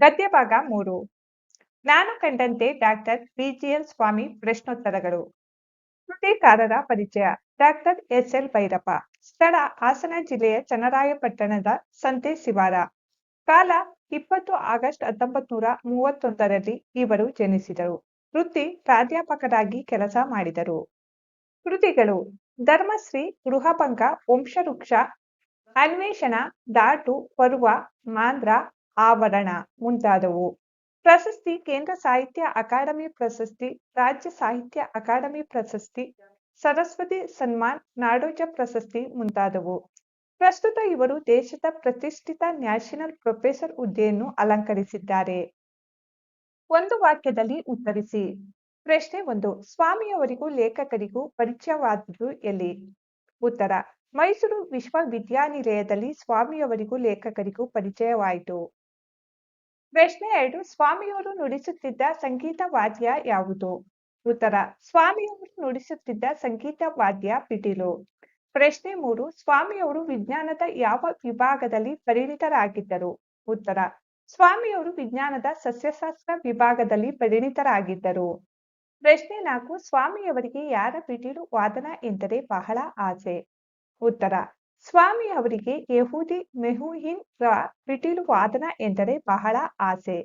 ಗದ್ಯ ಭಾಗ ಮೂರು. ನಾನು ಕಂಡಂತೆ ಡಾಕ್ಟರ್ ಬಿಜಿಎಲ್ ಸ್ವಾಮಿ ಪ್ರಶ್ನೋತ್ತರಗಳು. ಕೃತಿಕಾರರ ಪರಿಚಯ, ಡಾಕ್ಟರ್ ಎಸ್ ಎಲ್ ಭೈರಪ್ಪ, ಸ್ಥಳ ಹಾಸನ ಜಿಲ್ಲೆಯ ಚನ್ನರಾಯಪಟ್ಟಣದ ಸಂತೆ ಶಿವಾರ. ಕಾಲ ಇಪ್ಪತ್ತು ಆಗಸ್ಟ್ ಹತ್ತೊಂಬತ್ ನೂರ ಮೂವತ್ತೊಂದರಲ್ಲಿ ಇವರು ಜನಿಸಿದರು. ವೃತ್ತಿ ಪ್ರಾಧ್ಯಾಪಕರಾಗಿ ಕೆಲಸ ಮಾಡಿದರು. ಕೃತಿಗಳು, ಧರ್ಮಶ್ರೀ, ಗೃಹಭಂಗ, ವಂಶವೃಕ್ಷ, ಅನ್ವೇಷಣ, ದಾಟು, ಪರ್ವ, ಮಾಂದ್ರ ಆವರಣ ಮುಂತಾದವು. ಪ್ರಶಸ್ತಿ ಕೇಂದ್ರ ಸಾಹಿತ್ಯ ಅಕಾಡೆಮಿ ಪ್ರಶಸ್ತಿ, ರಾಜ್ಯ ಸಾಹಿತ್ಯ ಅಕಾಡೆಮಿ ಪ್ರಶಸ್ತಿ, ಸರಸ್ವತಿ ಸನ್ಮಾನ್ ನಾಡೋಜ ಪ್ರಶಸ್ತಿ ಮುಂತಾದವು. ಪ್ರಸ್ತುತ ಇವರು ದೇಶದ ಪ್ರತಿಷ್ಠಿತ ನ್ಯಾಷನಲ್ ಪ್ರೊಫೆಸರ್ ಹುದ್ದೆಯನ್ನು ಅಲಂಕರಿಸಿದ್ದಾರೆ. ಒಂದು ವಾಕ್ಯದಲ್ಲಿ ಉತ್ತರಿಸಿ. ಪ್ರಶ್ನೆ ಒಂದು, ಸ್ವಾಮಿಯವರಿಗೂ ಲೇಖಕರಿಗೂ ಪರಿಚಯವಾದುದು ಎಲ್ಲಿ? ಉತ್ತರ, ಮೈಸೂರು ವಿಶ್ವವಿದ್ಯಾನಿಲಯದಲ್ಲಿ ಸ್ವಾಮಿಯವರಿಗೂ ಲೇಖಕರಿಗೂ ಪರಿಚಯವಾಯಿತು. ಪ್ರಶ್ನೆ ಎರಡು ಸ್ವಾಮಿಯವರು ನುಡಿಸುತ್ತಿದ್ದ ಸಂಗೀತ ವಾದ್ಯ ಯಾವುದು? ಉತ್ತರ, ಸ್ವಾಮಿಯವರು ನುಡಿಸುತ್ತಿದ್ದ ಸಂಗೀತ ವಾದ್ಯ ಪಿಟೀಲು. ಪ್ರಶ್ನೆ ಮೂರು, ಸ್ವಾಮಿಯವರು ವಿಜ್ಞಾನದ ಯಾವ ವಿಭಾಗದಲ್ಲಿ ಪರಿಣಿತರಾಗಿದ್ದರು? ಉತ್ತರ, ಸ್ವಾಮಿಯವರು ವಿಜ್ಞಾನದ ಸಸ್ಯಶಾಸ್ತ್ರ ವಿಭಾಗದಲ್ಲಿ ಪರಿಣಿತರಾಗಿದ್ದರು. ಪ್ರಶ್ನೆ ನಾಲ್ಕು, ಸ್ವಾಮಿಯವರಿಗೆ ಯಾರ ಪಿಟೀಲು ವಾದನ ಎಂದರೆ ಬಹಳ ಆಸೆ? ಉತ್ತರ ಸ್ವಾಮಿ ಅವರಿಗೆ ಯಹೂದಿ ಮೆಹುಹಿನ್ ರ ಪಿಟೀಲು ವಾದನ ಎಂದರೆ ಬಹಳ ಆಸೆ.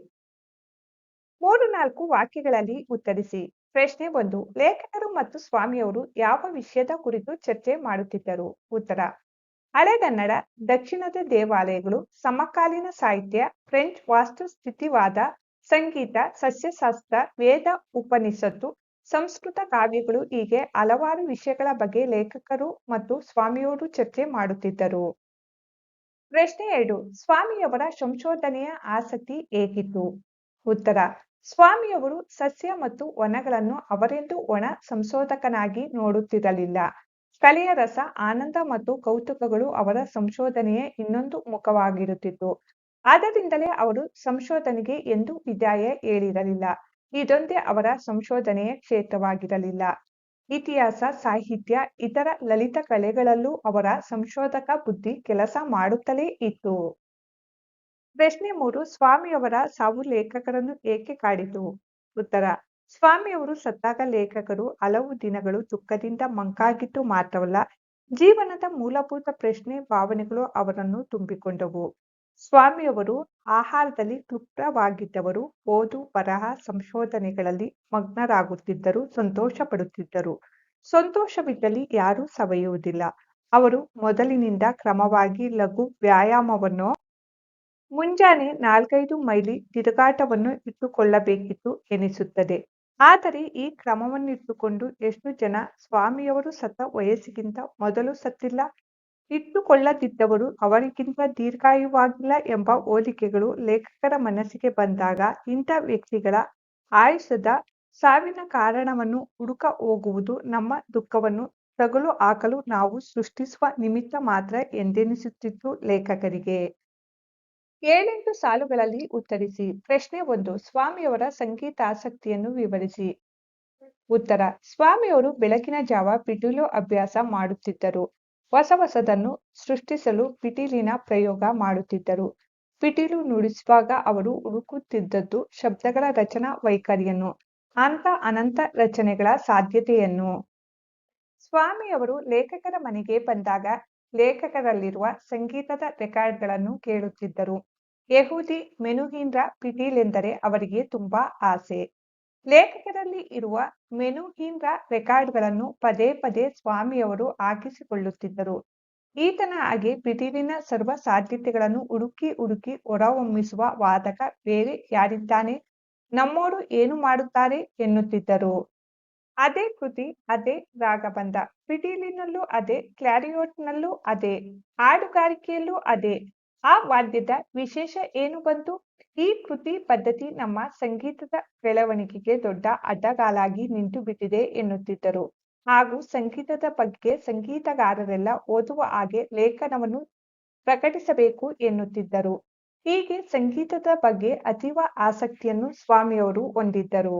ಮೂರು ನಾಲ್ಕು ವಾಕ್ಯಗಳಲ್ಲಿ ಉತ್ತರಿಸಿ. ಪ್ರಶ್ನೆ ಒಂದು, ಲೇಖಕರು ಮತ್ತು ಸ್ವಾಮಿಯವರು ಯಾವ ವಿಷಯದ ಕುರಿತು ಚರ್ಚೆ ಮಾಡುತ್ತಿದ್ದರು? ಉತ್ತರ ಹಳೆಗನ್ನಡ ದಕ್ಷಿಣದ ದೇವಾಲಯಗಳು, ಸಮಕಾಲೀನ ಸಾಹಿತ್ಯ, ಫ್ರೆಂಚ್ ವಾಸ್ತುಸ್ಥಿತಿವಾದ, ಸಂಗೀತ, ಸಸ್ಯಶಾಸ್ತ್ರ, ವೇದ ಉಪನಿಷತ್ತು ಸಂಸ್ಕೃತ ಕಾವ್ಯಗಳು ಹೀಗೆ ಹಲವಾರು ವಿಷಯಗಳ ಬಗ್ಗೆ ಲೇಖಕರು ಮತ್ತು ಸ್ವಾಮಿಯವರು ಚರ್ಚೆ ಮಾಡುತ್ತಿದ್ದರು. ಪ್ರಶ್ನೆ ಎರಡು, ಸ್ವಾಮಿಯವರ ಸಂಶೋಧನೆಯ ಆಸಕ್ತಿ ಹೇಗಿತ್ತು? ಉತ್ತರ, ಸ್ವಾಮಿಯವರು ಸಸ್ಯ ಮತ್ತು ವನಗಳನ್ನು ಅವರೆಂದು ಒಣ ಸಂಶೋಧಕನಾಗಿ ನೋಡುತ್ತಿರಲಿಲ್ಲ. ಕಲೆಯ ರಸ, ಆನಂದ ಮತ್ತು ಕೌತುಕಗಳು ಅವರ ಸಂಶೋಧನೆಯ ಇನ್ನೊಂದು ಮುಖವಾಗಿರುತ್ತಿತ್ತು. ಆದ್ದರಿಂದಲೇ ಅವರು ಸಂಶೋಧನೆಗೆ ಎಂದು ವಿದಾಯ ಹೇಳಿರಲಿಲ್ಲ. ಇದೊಂದೇ ಅವರ ಸಂಶೋಧನೆಯ ಕ್ಷೇತ್ರವಾಗಿರಲಿಲ್ಲ. ಇತಿಹಾಸ, ಸಾಹಿತ್ಯ, ಇತರ ಲಲಿತ ಕಲೆಗಳಲ್ಲೂ ಅವರ ಸಂಶೋಧಕ ಬುದ್ಧಿ ಕೆಲಸ ಮಾಡುತ್ತಲೇ ಇತ್ತು. ಪ್ರಶ್ನೆ ಮೂರು, ಸ್ವಾಮಿಯವರ ಸಾವು ಲೇಖಕರನ್ನು ಏಕೆ ಕಾಡಿತು? ಉತ್ತರ, ಸ್ವಾಮಿಯವರು ಸತ್ತಾಗ ಲೇಖಕರು ಹಲವು ದಿನಗಳು ದುಃಖದಿಂದ ಮಂಕಾಗಿತ್ತು ಮಾತ್ರವಲ್ಲ, ಜೀವನದ ಮೂಲಭೂತ ಪ್ರಶ್ನೆ, ಭಾವನೆಗಳು ಅವರನ್ನು ತುಂಬಿಕೊಂಡವು. ಸ್ವಾಮಿಯವರು ಆಹಾರದಲ್ಲಿ ತೃಪ್ತವಾಗಿದ್ದವರು, ಓದು, ಬರಹ, ಸಂಶೋಧನೆಗಳಲ್ಲಿ ಮಗ್ನರಾಗುತ್ತಿದ್ದರು ಸಂತೋಷ ಪಡುತ್ತಿದ್ದರು ಸಂತೋಷವಿದ್ದಲ್ಲಿ ಯಾರೂ ಸವೆಯುವುದಿಲ್ಲ. ಅವರು ಮೊದಲಿನಿಂದ ಕ್ರಮವಾಗಿ ಲಘು ವ್ಯಾಯಾಮವನ್ನು, ಮುಂಜಾನೆ ನಾಲ್ಕೈದು ಮೈಲಿ ತಿರುಗಾಟವನ್ನು ಇಟ್ಟುಕೊಳ್ಳಬೇಕಿತ್ತು ಎನಿಸುತ್ತದೆ. ಆದರೆ ಈ ಕ್ರಮವನ್ನಿಟ್ಟುಕೊಂಡು ಎಷ್ಟು ಜನ ಸ್ವಾಮಿಯವರು ಸತ್ತ ವಯಸ್ಸಿಗಿಂತ ಮೊದಲು ಸತ್ತಿಲ್ಲ? ಇಟ್ಟುಕೊಳ್ಳದಿದ್ದವರು ಅವರಿಗಿಂತ ದೀರ್ಘಾಯುವಾಗಿಲ್ಲ ಎಂಬ ಹೋಲಿಕೆಗಳು ಲೇಖಕರ ಮನಸ್ಸಿಗೆ ಬಂದಾಗ ಇಂಥ ವ್ಯಕ್ತಿಗಳ ಆಯುಷದ ಸಾವಿನ ಕಾರಣವನ್ನು ಹುಡುಕ ಹೋಗುವುದು ನಮ್ಮ ದುಃಖವನ್ನು ತಗಲು ಹಾಕಲು ನಾವು ಸೃಷ್ಟಿಸುವ ನಿಮಿತ್ತ ಮಾತ್ರ ಎಂದೆನಿಸುತ್ತಿತ್ತು ಲೇಖಕರಿಗೆ. ಏಳೆಂಟು ಸಾಲುಗಳಲ್ಲಿ ಉತ್ತರಿಸಿ. ಪ್ರಶ್ನೆ ಒಂದು, ಸ್ವಾಮಿಯವರ ಸಂಗೀತಾಸಕ್ತಿಯನ್ನು ವಿವರಿಸಿ. ಉತ್ತರ, ಸ್ವಾಮಿಯವರು ಬೆಳಕಿನ ಜಾವ ಪಿಟೀಲು ಅಭ್ಯಾಸ ಮಾಡುತ್ತಿದ್ದರು. ಹೊಸ ಹೊಸದನ್ನು ಸೃಷ್ಟಿಸಲು ಪಿಟೀಲಿನ ಪ್ರಯೋಗ ಮಾಡುತ್ತಿದ್ದರು. ಪಿಟೀಲು ನುಡಿಸುವಾಗ ಅವರು ಹುಡುಕುತ್ತಿದ್ದದ್ದು ಶಬ್ದಗಳ ರಚನಾ ವೈಖರಿಯನ್ನು ಅಂತ ಅನಂತ ರಚನೆಗಳ ಸಾಧ್ಯತೆಯನ್ನು. ಸ್ವಾಮಿಯವರು ಲೇಖಕರ ಮನೆಗೆ ಬಂದಾಗ ಲೇಖಕರಲ್ಲಿರುವ ಸಂಗೀತದ ರೆಕಾರ್ಡ್ಗಳನ್ನು ಕೇಳುತ್ತಿದ್ದರು. ಯಹೂದಿ ಮೆನುಹೀನ್ರ ಪಿಟೀಲೆಂದರೆ ಅವರಿಗೆ ತುಂಬಾ ಆಸೆ. ಲೇಖಕರಲ್ಲಿ ಇರುವ ಮೆನುಹಿನ್ರ ರೆಕಾರ್ಡ್ಗಳನ್ನು ಪದೇ ಪದೇ ಸ್ವಾಮಿಯವರು ಹಾಕಿಸಿಕೊಳ್ಳುತ್ತಿದ್ದರು. ಈತನ ಹಾಗೆ ಬಿದಿರಿನ ಸರ್ವ ಸಾಧ್ಯತೆಗಳನ್ನು ಹುಡುಕಿ ಹುಡುಕಿ ಹೊರಹೊಮ್ಮಿಸುವ ವಾದಕ ಬೇರೆ ಯಾರಿದ್ದಾನೆ? ನಮ್ಮೋರು ಏನು ಮಾಡುತ್ತಾರೆ? ಎನ್ನುತ್ತಿದ್ದರು. ಅದೇ ಕೃತಿ, ಅದೇ ರಾಗಬಂಧ. ಪಿಟೀಲಿನಲ್ಲೂ ಅದೇ, ಕ್ಲಾರಿಯೋಟ್ನಲ್ಲೂ ಅದೇ, ಹಾಡುಗಾರಿಕೆಯಲ್ಲೂ ಅದೇ. ಆ ವಾದ್ಯದ ವಿಶೇಷ ಏನು ಬಂತು? ಈ ಕೃತಿ ಪದ್ಧತಿ ನಮ್ಮ ಸಂಗೀತದ ಬೆಳವಣಿಗೆಗೆ ದೊಡ್ಡ ಅಡ್ಡಗಾಲಾಗಿ ನಿಂತು ಬಿಟ್ಟಿದೆ ಎನ್ನುತ್ತಿದ್ದರು. ಹಾಗೂ ಸಂಗೀತದ ಬಗ್ಗೆ ಸಂಗೀತಗಾರರೆಲ್ಲ ಓದುವ ಹಾಗೆ ಲೇಖನವನ್ನು ಪ್ರಕಟಿಸಬೇಕು ಎನ್ನುತ್ತಿದ್ದರು. ಹೀಗೆ ಸಂಗೀತದ ಬಗ್ಗೆ ಅತೀವ ಆಸಕ್ತಿಯನ್ನು ಸ್ವಾಮಿಯವರು ಹೊಂದಿದ್ದರು.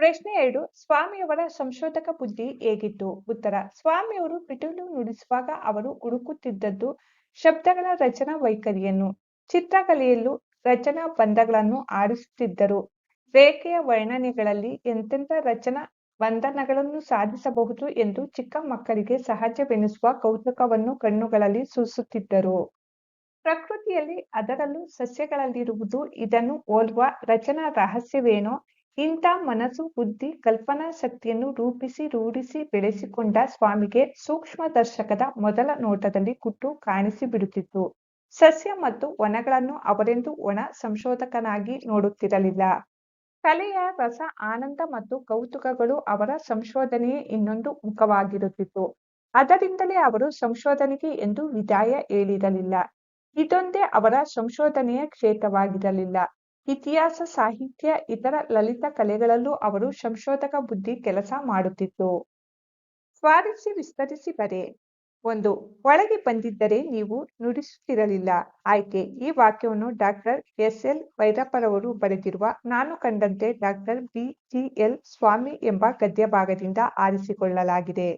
ಪ್ರಶ್ನೆ ಎರಡು, ಸ್ವಾಮಿಯವರ ಸಂಶೋಧಕ ಬುದ್ಧಿ ಹೇಗಿತ್ತು? ಉತ್ತರ, ಸ್ವಾಮಿಯವರು ಪಿಟೀಲು ನುಡಿಸುವಾಗ ಅವರು ಹುಡುಕುತ್ತಿದ್ದದ್ದು ಶಬ್ದಗಳ ರಚನಾ ವೈಖರಿಯನ್ನು, ಚಿತ್ರಕಲೆಯಲ್ಲೂ ರಚನಾ ಬಂಧಗಳನ್ನು ಆಡಿಸುತ್ತಿದ್ದರು ರೇಖೆಯ ವರ್ಣನೆಗಳಲ್ಲಿ ಎಂತೆಂಥ ರಚನಾ ಬಂಧನಗಳನ್ನು ಸಾಧಿಸಬಹುದು ಎಂದು ಚಿಕ್ಕ ಮಕ್ಕಳಿಗೆ ಸಹಜವೆನಿಸುವ ಕೌತುಕವನ್ನು ಕಣ್ಣುಗಳಲ್ಲಿ ಸೂಸುತ್ತಿದ್ದರು. ಪ್ರಕೃತಿಯಲ್ಲಿ ಅದರಲ್ಲೂ ಸಸ್ಯಗಳಲ್ಲಿರುವುದು, ಇದನ್ನು ಓಲ್ವ ರಚನಾ ರಹಸ್ಯವೇನೋ, ಇಂಥ ಮನಸ್ಸು, ಬುದ್ಧಿ, ಕಲ್ಪನಾ ಶಕ್ತಿಯನ್ನು ರೂಪಿಸಿ ರೂಢಿಸಿ ಬೆಳೆಸಿಕೊಂಡ ಸ್ವಾಮಿಗೆ ಸೂಕ್ಷ್ಮ ದರ್ಶಕದ ಮೊದಲ ನೋಟದಲ್ಲಿ ಕುಟ್ಟು ಕಾಣಿಸಿಬಿಡುತ್ತಿತ್ತು. ಸಸ್ಯ ಮತ್ತು ವನಗಳನ್ನು ಅವರೆಂದು ಒಣ ಸಂಶೋಧಕನಾಗಿ ನೋಡುತ್ತಿರಲಿಲ್ಲ. ಕಲೆಯ ರಸ, ಆನಂದ ಮತ್ತು ಕೌತುಕಗಳು ಅವರ ಸಂಶೋಧನೆಯೇ ಇನ್ನೊಂದು ಮುಖವಾಗಿರುತ್ತಿತ್ತು. ಅದರಿಂದಲೇ ಅವರು ಸಂಶೋಧನೆಗೆ ಎಂದು ವಿದಾಯ ಹೇಳಿರಲಿಲ್ಲ. ಇದೊಂದೇ ಅವರ ಸಂಶೋಧನೆಯ ಕ್ಷೇತ್ರವಾಗಿರಲಿಲ್ಲ. ಇತಿಹಾಸ, ಸಾಹಿತ್ಯ, ಇತರ ಲಲಿತ ಕಲೆಗಳಲ್ಲೂ ಅವರು ಸಂಶೋಧಕ ಬುದ್ಧಿ ಕೆಲಸ ಮಾಡುತ್ತಿತ್ತು. ಸ್ವಾರಸ್ಯ ವಿಸ್ತರಿಸಿ ಬರೆ. ಒಂದು ಒಳಗೆ ಬಂದಿದ್ದರೆ ನೀವು ನುಡಿಸುತ್ತಿರಲಿಲ್ಲ. ಆಯ್ಕೆ. ಈ ವಾಕ್ಯವನ್ನು ಡಾಕ್ಟರ್ ಎಸ್. ಎಲ್. ಭೈರಪ್ಪರವರು ಬರೆದಿರುವ ನಾನು ಕಂಡಂತೆ ಡಾಕ್ಟರ್ ಬಿ. ಸ್ವಾಮಿ ಎಂಬ ಗದ್ಯ ಭಾಗದಿಂದ ಆರಿಸಿಕೊಳ್ಳಲಾಗಿದೆ.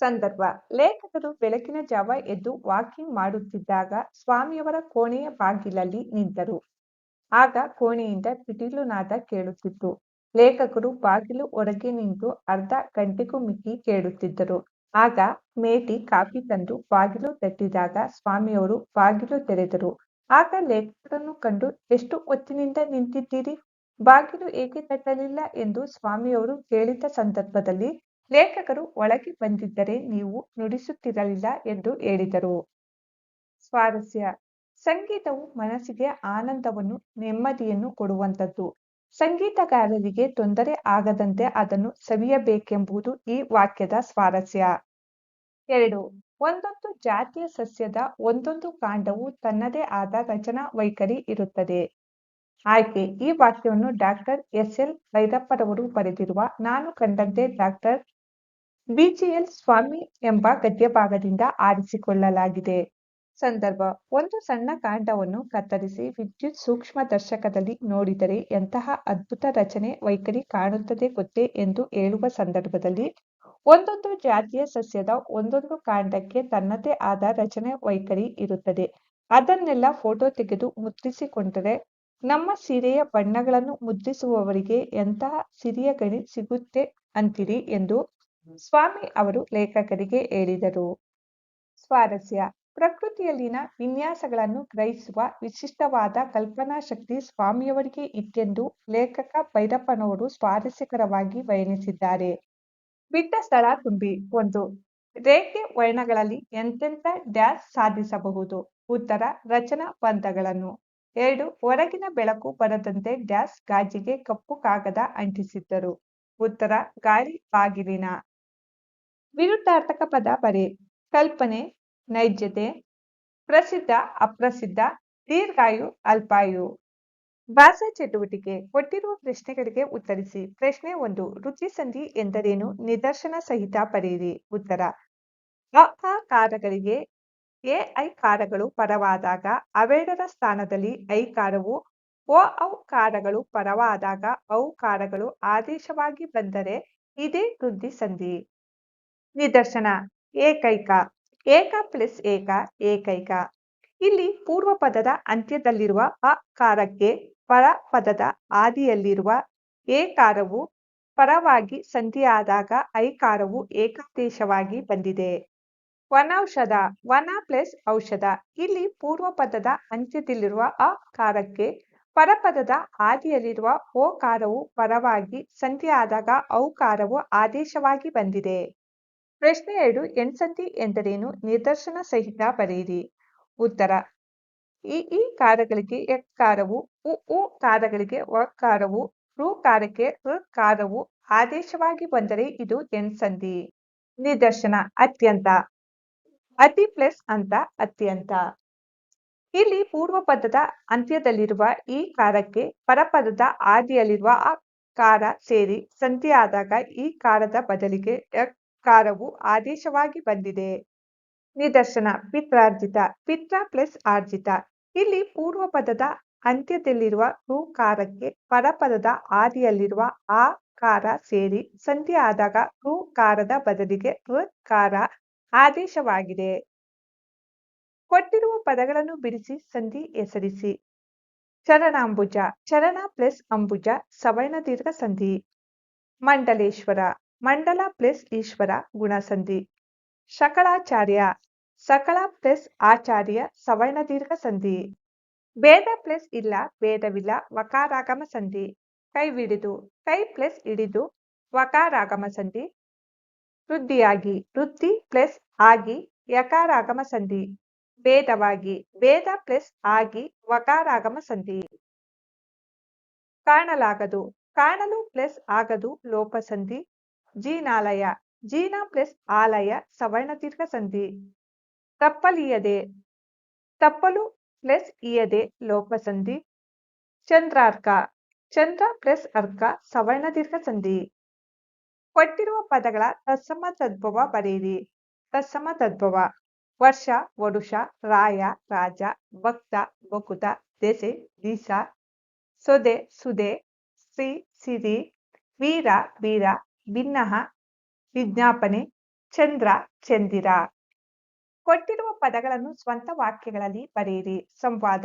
ಸಂದರ್ಭ. ಲೇಖಕರು ಬೆಳಕಿನ ಜಾವ ಎದ್ದು ವಾಕಿಂಗ್ ಮಾಡುತ್ತಿದ್ದಾಗ ಸ್ವಾಮಿಯವರ ಕೋಣೆಯ ಬಾಗಿಲಲ್ಲಿ ನಿಂತರು. ಆಗ ಕೋಣೆಯಿಂದ ಪಿಟೀಲು ನಾದ ಕೇಳುತ್ತಿತ್ತು. ಲೇಖಕರು ಬಾಗಿಲು ಹೊರಗೆ ನಿಂತು ಅರ್ಧ ಗಂಟೆಗೂ ಮಿಕ್ಕಿ ಕೇಳುತ್ತಿದ್ದರು. ಆಗ ಮೇಟಿ ಕಾಫಿ ತಂದು ಬಾಗಿಲು ತಟ್ಟಿದಾಗ ಸ್ವಾಮಿಯವರು ಬಾಗಿಲು ತೆರೆದರು. ಆಗ ಲೇಖಕರನ್ನು ಕಂಡು, ಎಷ್ಟು ಹೊತ್ತಿನಿಂದ ನಿಂತಿದ್ದೀರಿ? ಬಾಗಿಲು ಏಕೆ ತಟ್ಟಲಿಲ್ಲ? ಎಂದು ಸ್ವಾಮಿಯವರು ಕೇಳಿದ ಸಂದರ್ಭದಲ್ಲಿ ಲೇಖಕರು, ಒಳಗೆ ಬಂದಿದ್ದರೆ ನೀವು ನುಡಿಸುತ್ತಿರಲಿಲ್ಲ ಎಂದು ಹೇಳಿದರು. ಸ್ವಾರಸ್ಯ. ಸಂಗೀತವು ಮನಸ್ಸಿಗೆ ಆನಂದವನ್ನು, ನೆಮ್ಮದಿಯನ್ನು ಕೊಡುವಂಥದ್ದು. ಸಂಗೀತಗಾರರಿಗೆ ತೊಂದರೆ ಆಗದಂತೆ ಅದನ್ನು ಸವಿಯಬೇಕೆಂಬುದು ಈ ವಾಕ್ಯದ ಸ್ವಾರಸ್ಯ. ಎರಡು, ಒಂದೊಂದು ಜಾತಿಯ ಸಸ್ಯದ ಒಂದೊಂದು ಕಾಂಡವು ತನ್ನದೇ ಆದ ರಚನಾ ವೈಖರಿ ಇರುತ್ತದೆ. ಆಯ್ಕೆ ಈ ವಾಕ್ಯವನ್ನು ಡಾಕ್ಟರ್ ಎಸ್ ಎಲ್ ಭೈರಪ್ಪರವರು ಬರೆದಿರುವ ನಾನು ಕಂಡಂತೆ ಡಾಕ್ಟರ್ ಬಿಜಿಎಲ್ ಸ್ವಾಮಿ ಎಂಬ ಗದ್ಯಭಾಗದಿಂದ ಆರಿಸಿಕೊಳ್ಳಲಾಗಿದೆ. ಸಂದರ್ಭ. ಒಂದು ಸಣ್ಣ ಕಾಂಡವನ್ನು ಕತ್ತರಿಸಿ ವಿದ್ಯುತ್ ಸೂಕ್ಷ್ಮ ದರ್ಶಕದಲ್ಲಿ ನೋಡಿದರೆ ಎಂತಹ ಅದ್ಭುತ ರಚನೆ ವೈಖರಿ ಕಾಣುತ್ತದೆ ಗೊತ್ತೇ ಎಂದು ಹೇಳುವ ಸಂದರ್ಭದಲ್ಲಿ ಒಂದೊಂದು ಜಾತಿಯ ಸಸ್ಯದ ಒಂದೊಂದು ಕಾಂಡಕ್ಕೆ ತನ್ನದೇ ಆದ ರಚನೆ ವೈಖರಿ ಇರುತ್ತದೆ. ಅದನ್ನೆಲ್ಲ ಫೋಟೋ ತೆಗೆದು ಮುದ್ರಿಸಿಕೊಂಡರೆ ನಮ್ಮ ಸೀರೆಯ ಬಣ್ಣಗಳನ್ನು ಮುದ್ರಿಸುವವರಿಗೆ ಎಂತಹ ಸಿರಿಯ ಗಣಿ ಸಿಗುತ್ತೆ ಅಂತೀರಿ ಎಂದು ಸ್ವಾಮಿ ಅವರು ಲೇಖಕರಿಗೆ ಹೇಳಿದರು. ಸ್ವಾರಸ್ಯ. ಪ್ರಕೃತಿಯಲ್ಲಿನ ವಿನ್ಯಾಸಗಳನ್ನು ಗ್ರಹಿಸುವ ವಿಶಿಷ್ಟವಾದ ಕಲ್ಪನಾ ಶಕ್ತಿ ಸ್ವಾಮಿಯವರಿಗೆ ಇತ್ತೆಂದು ಲೇಖಕ ಭೈರಪ್ಪನವರು ಸ್ವಾರಸ್ಯಕರವಾಗಿ ವರ್ಣಿಸಿದ್ದಾರೆ ಬಿಟ್ಟ ಸ್ಥಳ ತುಂಬಿ ಒಂದು ರೇಖೆ ವರ್ಣಗಳಲ್ಲಿ ಎಂತೆಂಥ ಡ್ಯಾಶ್ ಸಾಧಿಸಬಹುದು? ಉತ್ತರ, ರಚನಾ ಬಂಧಗಳನ್ನು ಎರಡು, ಹೊರಗಿನ ಬೆಳಕು ಬರದಂತೆ ಡ್ಯಾಶ್ ಗಾಜಿಗೆ ಕಪ್ಪು ಕಾಗದ ಅಂಟಿಸಿದ್ದರು. ಉತ್ತರ, ಗಾಳಿ ಬಾಗಿಲಿನ. ವಿರುದ್ಧಾರ್ಥಕ ಪದ ಬರೆ. ಕಲ್ಪನೆ ನೈಜತೆ, ಪ್ರಸಿದ್ಧ, ಅಪ್ರಸಿದ್ಧ, ದೀರ್ಘಾಯು, ಅಲ್ಪಾಯು. ಭಾಷಾ ಚಟುವಟಿಕೆ ಕೊಟ್ಟಿರುವ ಪ್ರಶ್ನೆಗಳಿಗೆ ಉತ್ತರಿಸಿ. ಪ್ರಶ್ನೆ ಒಂದು, ರುಚಿ ಸಂಧಿ ಎಂದರೇನು? ನಿದರ್ಶನ ಸಹಿತ ಪಡೆಯಿರಿ ಉತ್ತರ ಕಾರಗಳಿಗೆ ಎ, ಐ ಕಾರಗಳು ಪರವಾದಾಗ, ಅವೆರಡರ ಸ್ಥಾನದಲ್ಲಿ ಐ ಕಾರವು ಓ ಔ ಕಾರಗಳು ಪರವಾದಾಗ, ಔ ಕಾರಗಳು ಆದೇಶವಾಗಿ ಬಂದರೆ ಇದೇ ವೃದ್ಧಿ ಸಂಧಿ. ನಿದರ್ಶನ, ಏಕೈಕ. ಏಕ ಪ್ಲಸ್ ಏಕ ಏಕೈಕ. ಇಲ್ಲಿ ಪೂರ್ವ ಪದದ ಅಂತ್ಯದಲ್ಲಿರುವ ಅ ಕಾರಕ್ಕೆ ಪರ ಪದದ ಆದಿಯಲ್ಲಿರುವ ಏಕಾರವು ಪರವಾಗಿ ಸಂಧಿಯಾದಾಗ ಐಕಾರವು ಏಕಾದೇಶವಾಗಿ ಬಂದಿದೆ. ವನೌಷಧ ವನ ಪ್ಲಸ್ ಔಷಧ. ಇಲ್ಲಿ ಪೂರ್ವ ಪದದ ಅಂತ್ಯದಲ್ಲಿರುವ ಅ ಕಾರಕ್ಕೆ ಪರಪದದ ಆದಿಯಲ್ಲಿರುವ ಓಕಾರವು ಕಾರವು ಪರವಾಗಿ ಸಂಧಿಯಾದಾಗ ಔಕಾರವು ಆದೇಶವಾಗಿ ಬಂದಿದೆ. ಪ್ರಶ್ನೆ ಎರಡು ಎಣ್ಸಂಧಿ ಎಂದರೇನು ನಿದರ್ಶನ ಸಹಿತ ಬರೆಯಿರಿ. ಉತ್ತರ, ಈ ಈ ಕಾರಗಳಿಗೆ ಯತ್ಕಾರವು ಉ ಉ ಕಾರಗಳಿಗೆ ವಕಾರವು ರು ಕಾರಕ್ಕೆ ಕಾರವು ಆದೇಶವಾಗಿ ಬಂದರೆ ಇದು ಎಣ್ಸಂಧಿ ನಿದರ್ಶನ, ಅತ್ಯಂತ. ಅತಿ ಪ್ಲಸ್ ಅಂತ, ಅತ್ಯಂತ. ಇಲ್ಲಿ ಪೂರ್ವ ಪದದ ಅಂತ್ಯದಲ್ಲಿರುವ ಈ ಕಾರಕ್ಕೆ ಪರಪದದ ಆದಿಯಲ್ಲಿರುವ ಆ ಕಾರ ಸೇರಿ ಸಂಧಿಯಾದಾಗ ಈ ಕಾರದ ಬದಲಿಗೆ ಕಾರವು ಆದೇಶವಾಗಿ ಬಂದಿದೆ. ನಿದರ್ಶನ, ಪಿತ್ರಾರ್ಜಿತ, ಪಿತ್ರ ಪ್ಲಸ್ ಆರ್ಜಿತ. ಇಲ್ಲಿ ಪೂರ್ವ ಪದದ ಅಂತ್ಯದಲ್ಲಿರುವ ರು ಕಾರಕ್ಕೆ ಪರಪದದ ಆದಿಯಲ್ಲಿರುವ ಆ ಕಾರ ಸೇರಿ ಸಂಧಿ ಆದಾಗ ರು ಕಾರದ ಬದಲಿಗೆ ಋಕಾರ ಕಾರ ಆದೇಶವಾಗಿದೆ. ಕೊಟ್ಟಿರುವ ಪದಗಳನ್ನು ಬಿಡಿಸಿ ಸಂಧಿ ಹೆಸರಿಸಿ. ಚರಣಾಂಬುಜ, ಚರಣ ಪ್ಲಸ್ ಅಂಬುಜ ಸವರ್ಣ ದೀರ್ಘ ಸಂಧಿ. ಮಂಡಲೇಶ್ವರ ಮಂಡಲ ಪ್ಲಸ್ ಈಶ್ವರ ಗುಣಸಂಧಿ. ಶಕಲಾಚಾರ್ಯ, ಸಕಲ ಪ್ಲಸ್ ಆಚಾರ್ಯ ಸವರ್ಣ ದೀರ್ಘ ಸಂಧಿ. ಭೇದ ಪ್ಲಸ್ ಇಲ್ಲ, ಭೇದವಿಲ್ಲ, ವಕಾರಾಗಮ ಸಂಧಿ. ಕೈ ಹಿಡಿದು ಕೈ ಪ್ಲಸ್ ಹಿಡಿದು, ವಕಾರಾಗಮ ಸಂಧಿ. ವೃದ್ಧಿಯಾಗಿ, ವೃದ್ಧಿ ಪ್ಲಸ್ ಆಗಿ, ಯಕಾರಾಗಮ ಸಂಧಿ. ಭೇದವಾಗಿ, ಭೇದ ಪ್ಲಸ್ ಆಗಿ, ವಕಾರಾಗಮ ಸಂಧಿ. ಕಾಣಲಾಗದು, ಕಾಣಲು ಪ್ಲಸ್ ಆಗದು, ಲೋಪ ಸಂಧಿ. ಜೀನಾಲಯ ಜೀನ ಪ್ಲಸ್ ಆಲಯ ಸವರ್ಣ ದೀರ್ಘ ಸಂಧಿ ತಪ್ಪಲಿಯದೆ ತಪ್ಪಲು ಪ್ಲಸ್ ಇಯದೆ ಲೋಪ ಸಂಧಿ ಚಂದ್ರಾರ್ಕ ಚಂದ್ರ ಪ್ಲಸ್ ಅರ್ಕ ಸವರ್ಣ ದೀರ್ಘ ಸಂಧಿ ಕೊಟ್ಟಿರುವ ಪದಗಳ ತತ್ಸಮ ತದ್ಭವ ಬರೆಯಿರಿ ತತ್ಸಮ ತದ್ಭವ ವರ್ಷ ವರುಷ ರಾಯ ರಾಜ ಭಕ್ತ ಬಕುತ ದೆಸೆ ದೀಸ ಸೊದೆ ಸುದೆ ಶ್ರೀ ಸಿರಿ ವೀರ ವೀರ ಭಿನ್ನಹ ವಿಜ್ಞಾಪನೆ, ಚಂದ್ರ, ಚಂದಿರ. ಕೊಟ್ಟಿರುವ ಪದಗಳನ್ನು ಸ್ವಂತ ವಾಕ್ಯಗಳಲ್ಲಿ ಬರೆಯಿರಿ. ಸಂವಾದ.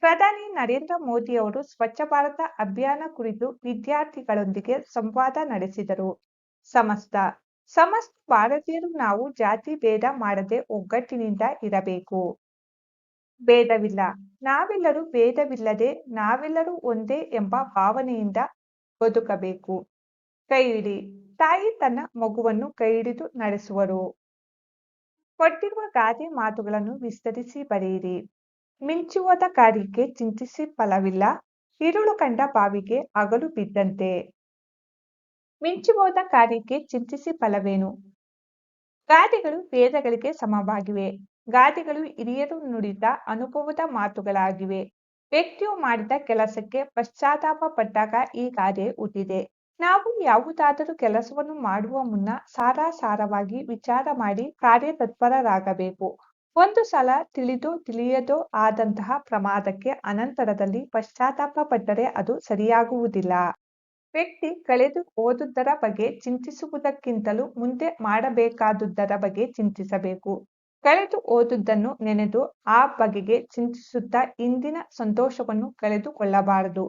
ಪ್ರಧಾನಿ ನರೇಂದ್ರ ಮೋದಿಯವರು ಸ್ವಚ್ಛ ಭಾರತ ಅಭಿಯಾನ ಕುರಿತು ವಿದ್ಯಾರ್ಥಿಗಳೊಂದಿಗೆ ಸಂವಾದ ನಡೆಸಿದರು. ಸಮಸ್ತ. ಸಮಸ್ತ ಭಾರತೀಯರು ನಾವು ಜಾತಿ ಭೇದ ಮಾಡದೆ ಒಗ್ಗಟ್ಟಿನಿಂದ ಇರಬೇಕು. ಭೇದವಿಲ್ಲ. ನಾವೆಲ್ಲರೂ ಭೇದವಿಲ್ಲದೆ ನಾವೆಲ್ಲರೂ ಒಂದೇ ಎಂಬ ಭಾವನೆಯಿಂದ ಬದುಕಬೇಕು. ಕೈ ಹಿಡಿ ತಾಯಿ ತನ್ನ ಮಗುವನ್ನು ಕೈ ಹಿಡಿದು ನಡೆಸುವರು. ಕೊಟ್ಟಿರುವ ಗಾದೆ ಮಾತುಗಳನ್ನು ವಿಸ್ತರಿಸಿ ಬರೆಯಿರಿ. ಮಿಂಚುವುದ ಕಾರ್ಯಕ್ಕೆ ಚಿಂತಿಸಿ ಫಲವಿಲ್ಲ. ಇರುಳು ಕಂಡ ಬಾವಿಗೆ ಅಗಲು ಬಿದ್ದಂತೆ. ಮಿಂಚುವುದ ಕಾರ್ಯಕ್ಕೆ ಚಿಂತಿಸಿ ಫಲವೇನು? ಗಾದೆಗಳು ವೇದಗಳಿಗೆ ಸಮವಾಗಿವೆ. ಗಾದೆಗಳು ಹಿರಿಯರು ನುಡಿದ ಅನುಭವದ ಮಾತುಗಳಾಗಿವೆ. ವ್ಯಕ್ತಿಯು ಮಾಡಿದ ಕೆಲಸಕ್ಕೆ ಪಶ್ಚಾತ್ತಾಪ ಪಟ್ಟಾಗ ಈ ಗಾದೆ ಹುಟ್ಟಿದೆ ನಾವು ಯಾವುದಾದರೂ ಕೆಲಸವನ್ನು ಮಾಡುವ ಮುನ್ನ ಸಾರಾಸಾರವಾಗಿ ವಿಚಾರ ಮಾಡಿ ಕಾರ್ಯತತ್ಪರರಾಗಬೇಕು. ಒಂದು ಸಲ ತಿಳಿದೋ ತಿಳಿಯದೋ ಆದಂತಹ ಪ್ರಮಾದಕ್ಕೆ ಅನಂತರದಲ್ಲಿ ಪಶ್ಚಾತ್ತಾಪ ಪಟ್ಟರೆ ಅದು ಸರಿಯಾಗುವುದಿಲ್ಲ. ವ್ಯಕ್ತಿ ಕಳೆದು ಹೋದುದರ ಬಗ್ಗೆ ಚಿಂತಿಸುವುದಕ್ಕಿಂತಲೂ ಮುಂದೆ ಮಾಡಬೇಕಾದುದರ ಬಗ್ಗೆ ಚಿಂತಿಸಬೇಕು. ಕಳೆದು ಓದುದನ್ನು ನೆನೆದು ಆ ಬಗೆಗೆ ಚಿಂತಿಸುತ್ತಾ ಇಂದಿನ ಸಂತೋಷವನ್ನು ಕಳೆದುಕೊಳ್ಳಬಾರದು.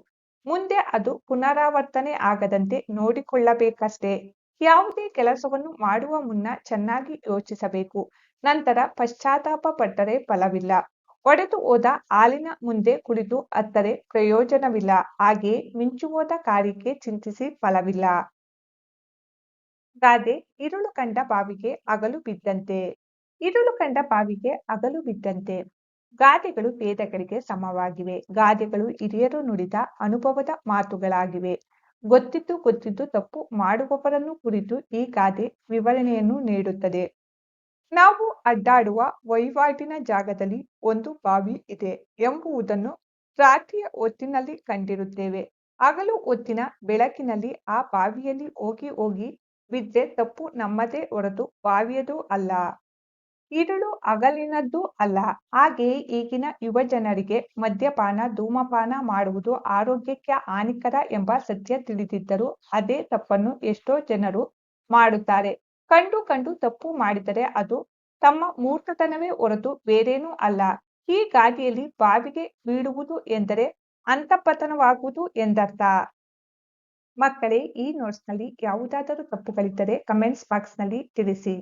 ಮುಂದೆ ಅದು ಪುನರಾವರ್ತನೆ ಆಗದಂತೆ ನೋಡಿಕೊಳ್ಳಬೇಕಷ್ಟೇ. ಯಾವುದೇ ಕೆಲಸವನ್ನು ಮಾಡುವ ಮುನ್ನ ಚೆನ್ನಾಗಿ ಯೋಚಿಸಬೇಕು. ನಂತರ ಪಶ್ಚಾತ್ತಾಪ ಪಟ್ಟರೆ ಫಲವಿಲ್ಲ. ಒಡೆದು ಹೋದ ಹಾಲಿನ ಮುಂದೆ ಕುಳಿತು ಅತ್ತರೆ ಪ್ರಯೋಜನವಿಲ್ಲ. ಹಾಗೆಯೇ ಮಿಂಚು ಹೋದ ಕಾರ್ಯಕ್ಕೆ ಚಿಂತಿಸಿ ಫಲವಿಲ್ಲ. ಗಾದೆ ಇರುಳು ಕಂಡ ಬಾವಿಗೆ ಅಗಲು ಬಿದ್ದಂತೆ. ಇರುಳು ಕಂಡ ಬಾವಿಗೆ ಅಗಲು ಬಿದ್ದಂತೆ. ಗಾದೆಗಳು ವೇದಗಳಿಗೆ ಸಮವಾಗಿವೆ. ಗಾದೆಗಳು ಹಿರಿಯರು ನುಡಿದ ಅನುಭವದ ಮಾತುಗಳಾಗಿವೆ. ಗೊತ್ತಿದ್ದು ಗೊತ್ತಿದ್ದು ತಪ್ಪು ಮಾಡುವವರನ್ನು ಕುರಿತು ಈ ಗಾದೆ ವಿವರಣೆಯನ್ನು ನೀಡುತ್ತದೆ. ನಾವು ಅಡ್ಡಾಡುವ ವಹಿವಾಟಿನ ಜಾಗದಲ್ಲಿ ಒಂದು ಬಾವಿ ಇದೆ ಎಂಬುವುದನ್ನು ರಾತ್ರಿಯ ಹೊತ್ತಿನಲ್ಲಿ ಕಂಡಿರುತ್ತೇವೆ. ಹಗಲು ಹೊತ್ತಿನ ಬೆಳಕಿನಲ್ಲಿ ಆ ಬಾವಿಯಲ್ಲಿ ಹೋಗಿ ಹೋಗಿ ಬಿದ್ದರೆ ತಪ್ಪು ನಮ್ಮದೇ ಹೊರತು ಬಾವಿಯದು ಅಲ್ಲ. ಇರುಳು ಅಗಲಿನದ್ದು ಅಲ್ಲ ಹಾಗೆಯೇ ಈಗಿನ ಯುವ ಜನರಿಗೆ ಮದ್ಯಪಾನ, ಧೂಮಪಾನ ಮಾಡುವುದು ಆರೋಗ್ಯಕ್ಕೆ ಹಾನಿಕರ ಎಂಬ ಸತ್ಯ ತಿಳಿದಿದ್ದರೂ ಅದೇ ತಪ್ಪನ್ನು ಎಷ್ಟೋ ಜನರು ಮಾಡುತ್ತಾರೆ. ಕಂಡು ಕಂಡು ತಪ್ಪು ಮಾಡಿದರೆ ಅದು ತಮ್ಮ ಮೂರ್ಖತನವೇ ಹೊರತು ಬೇರೇನೂ ಅಲ್ಲ. ಈ ಗಾದಿಯಲ್ಲಿ ಬಾವಿಗೆ ಬೀಳುವುದು ಎಂದರೆ ಅಂತಪತನವಾಗುವುದು ಎಂದರ್ಥ. ಮಕ್ಕಳೇ, ಈ ನೋಟ್ಸ್ನಲ್ಲಿ ಯಾವುದಾದರೂ ತಪ್ಪುಗಳಿದ್ದರೆ ಕಮೆಂಟ್ಸ್ ಬಾಕ್ಸ್ನಲ್ಲಿ ತಿಳಿಸಿ.